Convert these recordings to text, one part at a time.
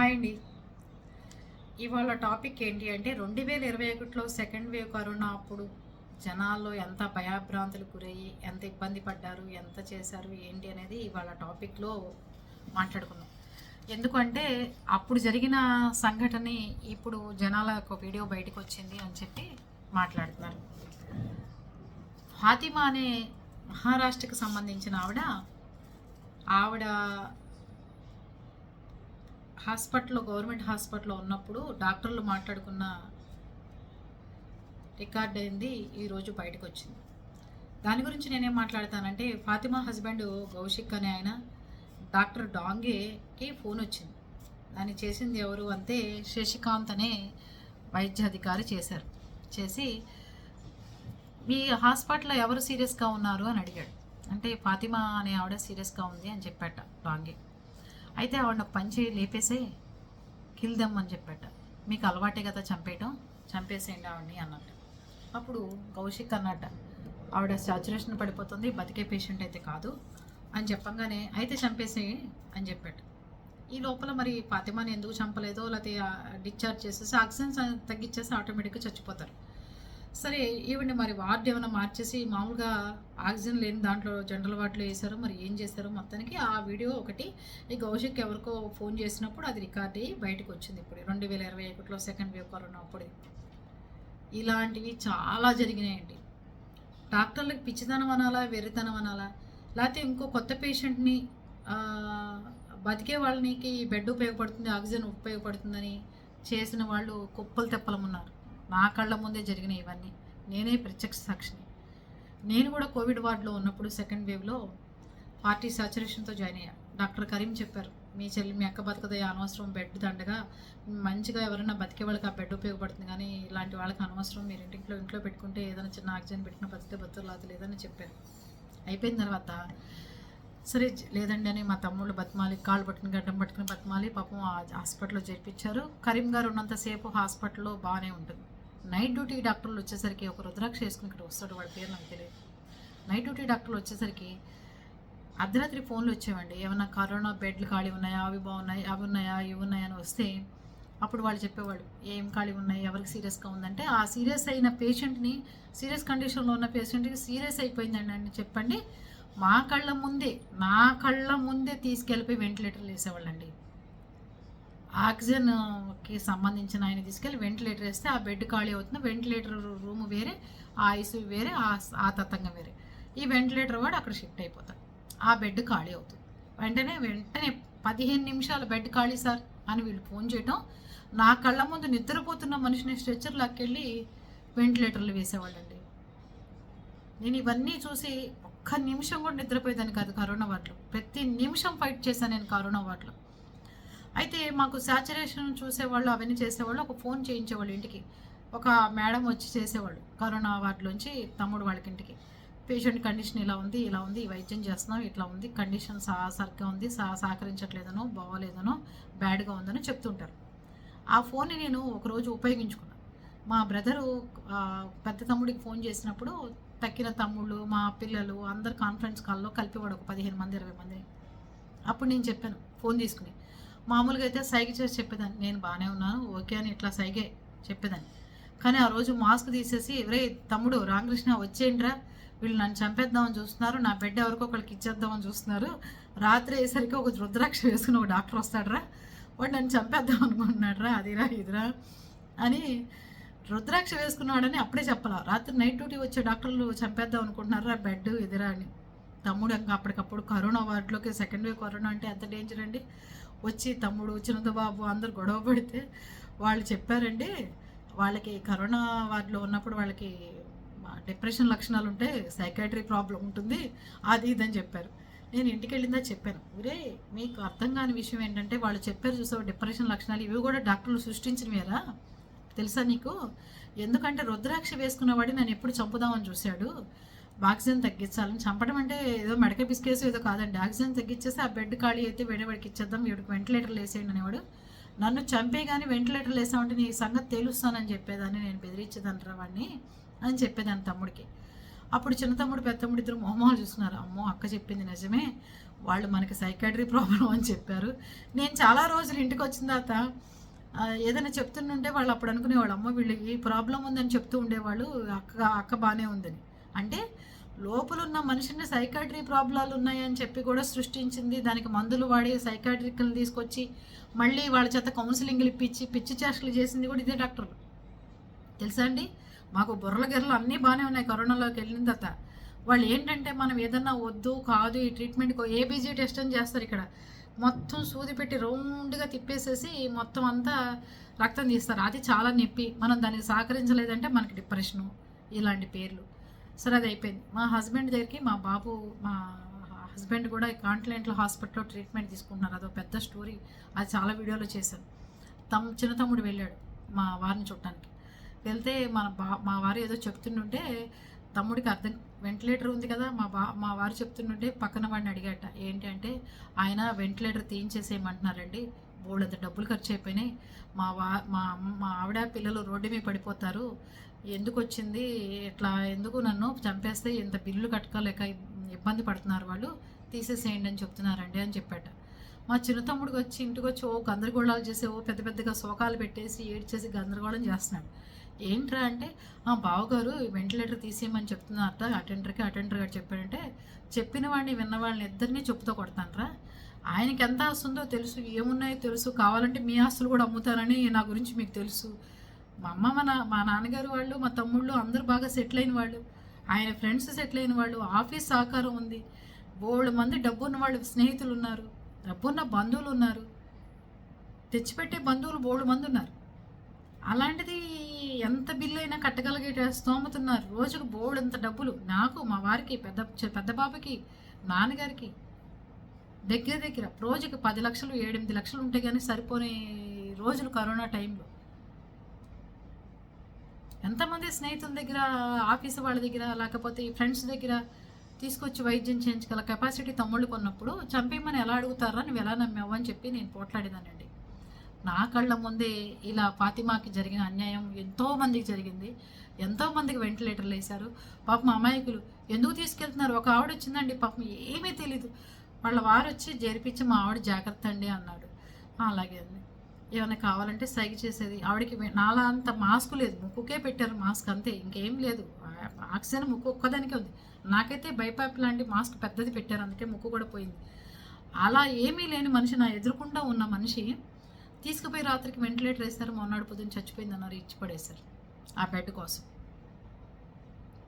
Hi అండి. ఇవాళ topic ఏంటి అంటే రెండు వేల ఇరవై ఒకటిలో సెకండ్ వేవ్ కరోనా అప్పుడు జనాల్లో ఎంత భయాభ్రాంతులు గురయ్యి ఎంత ఇబ్బంది పడ్డారు ఎంత చేశారు ఏంటి అనేది ఇవాళ టాపిక్లో మాట్లాడుకుందాం. ఎందుకంటే అప్పుడు జరిగిన సంఘటన ఇప్పుడు జనాల ఒక వీడియో బయటకు వచ్చింది అని చెప్పి మాట్లాడుతున్నారు. ఫాతిమా అనే మహారాష్ట్రకు సంబంధించిన ఆవిడ ఆవిడ హాస్పిటల్లో గవర్నమెంట్ హాస్పిటల్లో ఉన్నప్పుడు డాక్టర్లు మాట్లాడుకున్న రికార్డ్ అయింది ఈరోజు బయటకు వచ్చింది దాని గురించి నేనేం మాట్లాడతానంటే ఫాతిమా హస్బెండ్ గౌశిక్ అనే ఆయన డాక్టర్ డాంగేకి ఫోన్ వచ్చింది. దాన్ని చేసింది ఎవరు అంటే శశికాంత్ అనే వైద్యాధికారి చేశారు. చేసి మీ హాస్పిటల్లో ఎవరు సీరియస్గా ఉన్నారు? అని అడిగాడు. అంటే ఫాతిమా అనే ఆవిడ సీరియస్గా ఉంది అని చెప్పాట డాంగే. అయితే ఆవిడ పంచి లేపేసే కిల్దమ్ అని చెప్పాట. మీకు అలవాటే కదా చంపేయటం? చంపేసేయండి ఆవిడని అన్నట్టు. అప్పుడు కౌశిక్ అన్నట్ట ఆవిడ సాచురేషన్ పడిపోతుంది బతికే పేషెంట్ అయితే కాదు అని చెప్పంగానే అయితే చంపేసేయి అని చెప్పాడు ఈ లోపల మరి ఫాతిమాని ఎందుకు చంపలేదో లేకపోతే డిశ్చార్జ్ చేసేసి ఆక్సిజన్ తగ్గించేసి ఆటోమేటిక్గా చచ్చిపోతారు. సరే ఈవిడ్ని మరి వార్డ్ ఏమైనా మార్చేసి మామూలుగా ఆక్సిజన్ లేని దాంట్లో జనరల్ వార్డులో వేశారు మరి ఏం చేశారు మొత్తానికి ఆ వీడియో ఒకటి ఈ కౌశిక్ ఎవరికో ఫోన్ చేసినప్పుడు అది రికార్డ్ అయ్యి బయటకు వచ్చింది ఇప్పుడు. రెండు వేల ఇరవై ఒకటిలో సెకండ్ వేవ్ కరోనా అప్పుడు ఇలాంటివి చాలా జరిగినాయండి. డాక్టర్లకు పిచ్చితనం అనాలా వెర్రితనం అనాలా? లేకపోతే ఇంకో కొత్త పేషెంట్ని బతికే వాళ్ళకి బెడ్ ఉపయోగపడుతుంది ఆక్సిజన్ ఉపయోగపడుతుందని చేసిన వాళ్ళు కుప్పలు తెప్పలమున్నారు. నా కళ్ళ ముందే జరిగిన ఇవన్నీ. నేనే ప్రత్యక్ష సాక్షిని. నేను కూడా కోవిడ్ వార్డులో ఉన్నప్పుడు సెకండ్ వేవ్లో పార్టీ సాచురేషన్తో జాయిన్ అయ్యా. డాక్టర్ కరీం చెప్పారు మీ చెల్లి మీ అక్క బతకదే అనవసరం బెడ్ దండగా. మంచిగా ఎవరైనా బతికే వాళ్ళకి ఆ బెడ్ ఉపయోగపడుతుంది కానీ ఇలాంటి వాళ్ళకి అనవసరం. మీరు ఇంటింట్లో ఇంట్లో పెట్టుకుంటే ఏదైనా చిన్న ఆక్సిజన్ పెట్టిన బతికే బతులు లేదు లేదని చెప్పారు. అయిపోయిన తర్వాత సరే లేదండి అని మా తమ్ముళ్ళు బతిమాలి కాళ్ళు పట్టుకుని గడ్డం పట్టుకుని బతిమాలి పాపం హాస్పిటల్లో చేర్పించారు. కరీం గారు ఉన్నంతసేపు హాస్పిటల్లో బాగానే ఉంటుంది. నైట్ డ్యూటీ డాక్టర్లు వచ్చేసరికి ఒక రుద్రాక్ష వేసుకుని ఇక్కడ వస్తాడు వాడి పేరు నాకు తెలియదు. నైట్ డ్యూటీ డాక్టర్లు వచ్చేసరికి అర్ధరాత్రి ఫోన్లు వచ్చేవండి. ఏమన్నా కరోనా బెడ్లు ఖాళీ ఉన్నాయా? అవి బాగున్నాయి? అవి ఉన్నాయా? ఇవి ఉన్నాయా అని వస్తే అప్పుడు వాళ్ళు చెప్పేవాళ్ళు ఏం ఖాళీ ఉన్నాయి? ఎవరికి సీరియస్గా ఉందంటే ఆ సీరియస్ అయిన పేషెంట్ని సీరియస్ కండిషన్లో ఉన్న పేషెంట్కి సీరియస్ అయిపోయిందండి అని చెప్పండి. మా కళ్ళ ముందే నా కళ్ళ ముందే తీసుకెళ్ళిపోయి వెంటిలేటర్లు వేసేవాళ్ళండి. ఆక్సిజన్కి సంబంధించిన ఆయన తీసుకెళ్ళి వెంటిలేటర్ వేస్తే ఆ బెడ్ ఖాళీ అవుతుంది. వెంటిలేటర్ రూమ్ వేరే ఆ ఐసీయూ వేరే ఆ ఆ తతంగం వేరే. ఈ వెంటిలేటర్ వాడు అక్కడ షిఫ్ట్ అయిపోతాడు. ఆ బెడ్ ఖాళీ అవుతుంది. వెంటనే వెంటనే పదిహేను నిమిషాలు బెడ్ ఖాళీ సార్ అని వీళ్ళు ఫోన్ చేయటం. నా కళ్ళ ముందు నిద్రపోతున్న మనిషిని స్ట్రెచ్చర్ లాక్కెళ్ళి వెంటిలేటర్లు వేసేవాళ్ళండి. నేను ఇవన్నీ చూసి ఒక్క నిమిషం కూడా నిద్రపోయేదాన్ని కాదు కరోనా వాటిలో. ప్రతి నిమిషం ఫైట్ చేశాను నేను కరోనా వాటిలో. అయితే మాకు సాచురేషన్ చూసేవాళ్ళు అవన్నీ చేసేవాళ్ళు ఒక ఫోన్ చేయించేవాళ్ళు ఇంటికి. ఒక మేడం వచ్చి చేసేవాళ్ళు కరోనా వార్డులోంచి తమ్ముడు వాళ్ళకి ఇంటికి. పేషెంట్ కండిషన్ ఇలా ఉంది ఇలా ఉంది ఈ వైద్యం చేస్తున్నాం ఇట్లా ఉంది కండిషన్ సా సరిగ్గా ఉంది సా సహకరించట్లేదనో బాగోలేదనో బ్యాడ్గా ఉందనో చెప్తుంటారు. ఆ ఫోన్ని నేను ఒకరోజు ఉపయోగించుకున్నాను మా బ్రదరు పెద్ద తమ్ముడికి ఫోన్ చేసినప్పుడు తక్కిన తమ్ముళ్ళు మా పిల్లలు అందరు కాన్ఫరెన్స్ కాల్లో కలిపేవాడు ఒక పదిహేను మంది ఇరవై మంది అప్పుడు నేను చెప్పాను ఫోన్ తీసుకుని మామూలుగా అయితే సైగ చేసి చెప్పేదాన్ని. నేను బాగానే ఉన్నాను ఓకే అని ఇట్లా సైగే చెప్పేదాన్ని. కానీ ఆ రోజు మాస్క్ తీసేసి ఎవరే తమ్ముడు రామకృష్ణ వచ్చేయండిరా వీళ్ళు నన్ను చంపేద్దామని చూస్తున్నారు నా బిడ్డ ఎవరికో ఒకళ్ళకి ఇచ్చేద్దామని చూస్తున్నారు. రాత్రి అయ్యేసరికి ఒక రుద్రాక్ష వేసుకుని ఒక డాక్టర్ వస్తాడరా వాడు నన్ను చంపేద్దాం అనుకుంటున్నాడురా అదిరా ఇదిరా అని రుద్రాక్ష వేసుకున్నాడని అప్పుడే చెప్పాల. రాత్రి నైట్ డ్యూటీ వచ్చే డాక్టర్లు చంపేద్దాం అనుకుంటున్నారా బెడ్ ఎదురా అని. తమ్ముడు ఇంకా అప్పటికప్పుడు కరోనా వార్డులోకి సెకండ్ వేవ్ కరోనా అంటే ఎంత డేంజర్ అండి? వచ్చి తమ్ముడు చిన్నత బాబు అందరు గొడవ పడితే వాళ్ళు చెప్పారండి వాళ్ళకి కరోనా వార్డులో ఉన్నప్పుడు వాళ్ళకి డిప్రెషన్ లక్షణాలు ఉంటే సైకాట్రీ ప్రాబ్లం ఉంటుంది అది ఇదని చెప్పారు. నేను ఇంటికి వెళ్ళిందా చెప్పాను. ఒరే మీకు అర్థం కాని విషయం ఏంటంటే వాళ్ళు చెప్పారు చూసావు డిప్రెషన్ లక్షణాలు ఇవి కూడా డాక్టర్లు సృష్టించినవేరా? తెలుసా నీకు? ఎందుకంటే రుద్రాక్ష వేసుకున్నవాడి నన్ను ఎప్పుడు చంపుదామని చూశాడు. ఆక్సిజన్ తగ్గించాలని. చంపడం అంటే ఏదో మెడక పిసికేసి ఏదో కాదండి. ఆక్సిజన్ తగ్గించేసి ఆ బెడ్ ఖాళీ అయితే వేడేవాడికి ఇచ్చేద్దాం వీడికి వెంటిలేటర్లు వేసేయండి అనేవాడు. నన్ను చంపే కానీ వెంటిలేటర్లు వేసామంటే నీ సంగతి తేలుస్తానని చెప్పేదాన్ని నేను బెదిరించేదాన్ని వాడిని అని చెప్పేదాన్ని తమ్ముడికి. అప్పుడు చిన్న తమ్ముడు పెద్ద తమ్ముడు ఇద్దరు మొహమాలు చూస్తున్నారు. అమ్మో అక్క చెప్పింది నిజమే. వాళ్ళు మనకి సైకాట్రీ ప్రాబ్లం అని చెప్పారు. నేను చాలా రోజులు ఇంటికి వచ్చిన తర్వాత ఏదైనా చెప్తుంటే వాళ్ళు అప్పుడు అనుకునేవాళ్ళు. అమ్మ వీళ్ళకి ఈ ప్రాబ్లం ఉందని చెప్తూ ఉండేవాళ్ళు. అక్క అక్క బాగానే ఉందని. అంటే లోపల ఉన్న మనిషిని సైకాట్రీ ప్రాబ్లాలు ఉన్నాయని చెప్పి కూడా సృష్టించింది. దానికి మందులు వాడి సైకాట్రిక్ని తీసుకొచ్చి మళ్ళీ వాళ్ళ చేత కౌన్సిలింగ్లు ఇప్పించి పిచ్చి చేష్టలు చేసింది కూడా ఇదే డాక్టర్లు తెలుసా అండి? మాకు బుర్రల గిర్రలు అన్నీ బాగానే ఉన్నాయి కరోనాలోకి వెళ్ళిన తర్వాత. వాళ్ళు ఏంటంటే మనం ఏదన్నా వద్దు కాదు ఈ ట్రీట్మెంట్కి ఏబీజీ టెస్ట్ అని చేస్తారు ఇక్కడ. మొత్తం సూది పెట్టి రౌండ్గా తిప్పేసేసి మొత్తం అంతా రక్తం తీస్తారు. అది చాలా నొప్పి. మనం దానికి సహకరించలేదంటే మనకి డిప్రెషను ఇలాంటి పేర్లు. సరే అది అయిపోయింది. మా హస్బెండ్ దగ్గరికి మా బాబు మా హస్బెండ్ కూడా కాంటినెంటల్ హాస్పిటల్లో ట్రీట్మెంట్ తీసుకుంటున్నారు. అదో పెద్ద స్టోరీ. అది చాలా వీడియోలో చేశాను తమ్ చిన్న తమ్ముడు వెళ్ళాడు మా వారిని చూడటానికి. వెళ్తే మన బా మా వారు ఏదో చెప్తుంటుంటే తమ్ముడికి అర్థం వెంటిలేటర్ ఉంది కదా మా బా మా వారు చెప్తుంటుంటే పక్కన వాడిని అడిగాట. ఏంటి అంటే ఆయన వెంటిలేటర్ తీయించేసేయమంటున్నారండి. బోళ్ళంత డబ్బులు ఖర్చు అయిపోయినాయి. మా వా మా మా ఆవిడ పిల్లలు రోడ్డు మీద పడిపోతారు. ఎందుకు వచ్చింది ఇట్లా ఎందుకు నన్ను చంపేస్తే ఇంత బిల్లు కట్టుకోలేక ఇబ్బంది పడుతున్నారు వాళ్ళు? తీసేసేయండి అని చెప్తున్నారండి అని చెప్పాట. మా చిన్న తమ్ముడికి వచ్చి ఇంటికి వచ్చి ఓ గందరగోళాలు చేసి ఓ పెద్ద పెద్దగా శోకాలు పెట్టేసి ఏడ్చేసి గందరగోళం చేస్తున్నాడు. ఏంట్రా అంటే ఆ బావగారు వెంటిలేటర్ తీసేయమని చెప్తున్నారట. అటెండర్కి అటెండర్ గారు చెప్పాడంటే చెప్పిన వాడిని విన్న వాళ్ళని ఇద్దరిని చెప్పుతో కొడతానరా. ఆయనకి ఎంత వస్తుందో తెలుసు ఏమున్నాయో తెలుసు. కావాలంటే మీ ఆస్తులు కూడా అమ్ముతారని నా గురించి మీకు తెలుసు. మా అమ్మ మన మా నాన్నగారు వాళ్ళు మా తమ్ముళ్ళు అందరూ బాగా సెటిల్ అయిన వాళ్ళు. ఆయన ఫ్రెండ్స్ సెటిల్ అయిన వాళ్ళు ఆఫీస్ సహకారం ఉంది. బోల్డ్ మంది డబ్బున్న వాళ్ళు స్నేహితులు ఉన్నారు డబ్బున్న బంధువులు ఉన్నారు. తెచ్చిపెట్టే బంధువులు బోల్డ్ మంది ఉన్నారు. అలాంటిది ఎంత బిల్లు అయినా కట్టగలిగే స్తోమతున్నారు. రోజుకు బోర్డు ఎంత డబ్బులు. నాకు మా వారికి పెద్ద పెద్ద బాబుకి నాన్నగారికి దగ్గర దగ్గర రోజుకి పది లక్షలు ఏడెనిమిది లక్షలు ఉంటే కానీ సరిపోని రోజులు కరోనా టైంలో. ఎంతమంది స్నేహితుల దగ్గర ఆఫీస్ వాళ్ళ దగ్గర లేకపోతే ఫ్రెండ్స్ దగ్గర తీసుకొచ్చి వైద్యం చేయించగల కెపాసిటీ తమ్ముళ్ళు కొన్నప్పుడు చంపేయమని ఎలా అడుగుతారా? నువ్వు ఎలా నమ్మావు అని చెప్పి నేను పోట్లాడేదానండి నా కళ్ళ ముందే ఇలా ఫాతిమాకి జరిగిన అన్యాయం ఎంతోమందికి జరిగింది. ఎంతోమందికి వెంటిలేటర్లు వేశారు. పాపం అమాయకులు ఎందుకు తీసుకెళ్తున్నారు? ఒక ఆవిడ వచ్చిందండి పాపం ఏమీ తెలీదు. వాళ్ళ వారు వచ్చి జరిపించి మా ఆవిడ జాగ్రత్త అండి అన్నాడు. అలాగే అండి. ఏమైనా కావాలంటే సైగ చేసేది. ఆవిడకి నాలా అంత మాస్క్ లేదు. ముక్కుకే పెట్టారు మాస్క్ అంతే. ఇంకేం లేదు. ఆక్సిజన్ ముక్కు ఒక్కదానికే ఉంది. నాకైతే బైపాప్ లాంటి మాస్క్ పెద్దది పెట్టారు. అందుకే ముక్కు కూడా పోయింది. అలా ఏమీ లేని మనిషి నా ఎదురుకుండా ఉన్న మనిషి తీసుకుపోయి రాత్రికి వెంటిలేటర్ వేస్తారు. మొన్నటి పొద్దున్న చచ్చిపోయింది అన్నారు. ఇచ్చి పడేశారు ఆ బెడ్ కోసం.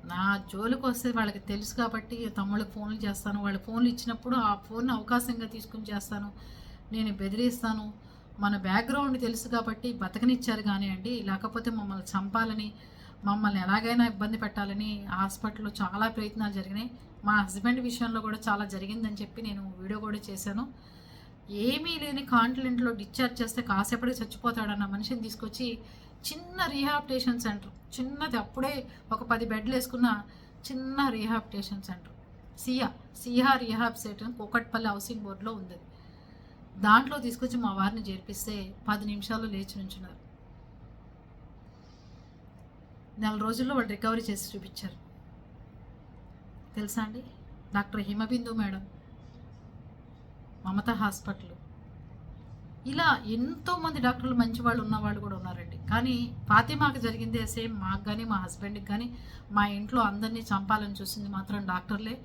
నా జోలికి వస్తే వాళ్ళకి తెలుసు కాబట్టి తమ్ముళ్ళకి ఫోన్లు చేస్తాను. వాళ్ళు ఫోన్లు ఇచ్చినప్పుడు ఆ ఫోన్ అవకాశంగా తీసుకుని చేస్తాను. నేను బెదిరిస్తాను. మన బ్యాక్గ్రౌండ్ తెలుసు కాబట్టి బతకనిచ్చారు కానివ్వండి లేకపోతే మమ్మల్ని చంపాలని మమ్మల్ని ఎలాగైనా ఇబ్బంది పెట్టాలని హాస్పిటల్లో చాలా ప్రయత్నాలు జరిగినాయి. మా హస్బెండ్ విషయంలో కూడా చాలా జరిగిందని చెప్పి నేను వీడియో కూడా చేశాను. ఏమీ లేని కాంటినెంట్లో డిశ్చార్జ్ చేస్తే కాసేపటికి చచ్చిపోతాడన్న మనిషిని తీసుకొచ్చి చిన్న రీహాబిటేషన్ సెంటర్ చిన్నది అప్పుడే ఒక పది బెడ్లు వేసుకున్న చిన్న rehabilitation centre Siya Siya rehab centre Kukatpally housing బోర్డులో ఉంది. దాంట్లో తీసుకొచ్చి మా వారిని చేర్పిస్తే పది నిమిషాలు లేచి నుంచున్నారు. నెల రోజుల్లో వాళ్ళు రికవరీ చేసి చూపించారు. తెలుసా అండి? Doctor Himabindu madam Mamata hospital. ఇలా ఎంతోమంది డాక్టర్లు మంచి వాళ్ళు ఉన్నవాళ్ళు కూడా ఉన్నారండి. కానీ ఫాతిమాకి జరిగింది సేమ్ మాకు కానీ మా హస్బెండ్కి కానీ మా ఇంట్లో అందరినీ చంపాలని చూసింది మాత్రం డాక్టర్లే.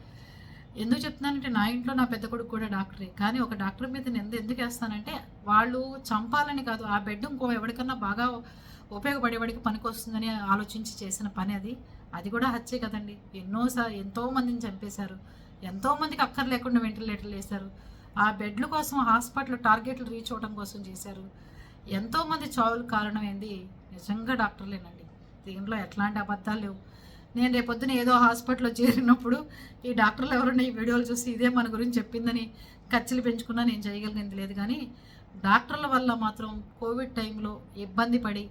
ఎందుకు చెప్తున్నానంటే నా ఇంట్లో నా పెద్ద కొడుకు కూడా డాక్టరే. కానీ ఒక డాక్టర్ మీద నేను ఎందు- ఎందుకు వేస్తానంటే వాళ్ళు చంపాలని కాదు. ఆ బెడ్ ఇంకో ఎవరికన్నా బాగా ఉపయోగపడేవాడికి పనికొస్తుందని ఆలోచించి చేసిన పని అది. అది కూడా హత్యే కదండి. ఎన్నోసార్లు ఎంతో మందిని చంపేశారు. ఎంతోమందికి అక్కర్ లేకుండా వెంటిలేటర్లు వేశారు. ఆ బెడ్ల కోసం హాస్పిటల్ టార్గెట్లు రీచ్ అవ్వడం కోసం చేశారు. ఎంతోమంది చావులు కారణమైంది నిజంగా డాక్టర్లేనండి. దీంట్లో ఎట్లాంటి అబద్ధాలు లేవు. నేను రేపొద్దున ఏదో హాస్పిటల్లో చేరినప్పుడు ఈ డాక్టర్లు ఎవరైనా ఈ వీడియోలు చూసి ఇదే మన గురించి చెప్పిందని ఖర్చులు పెంచుకున్నా నేను చేయగలిగింది లేదు. కానీ డాక్టర్ల వల్ల మాత్రం కోవిడ్ టైంలో ఇబ్బంది పడి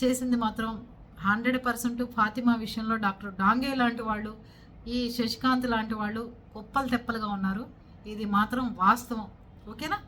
చేసింది మాత్రం హండ్రెడ్ పర్సెంట్ ఫాతిమా విషయంలో డాక్టర్ డాంగే లాంటి వాళ్ళు ఈ శశికాంత్ లాంటి వాళ్ళు కుప్పలు తెప్పలుగా ఉన్నారు. ఇది మాత్రం వాస్తవం. ఓకేనా?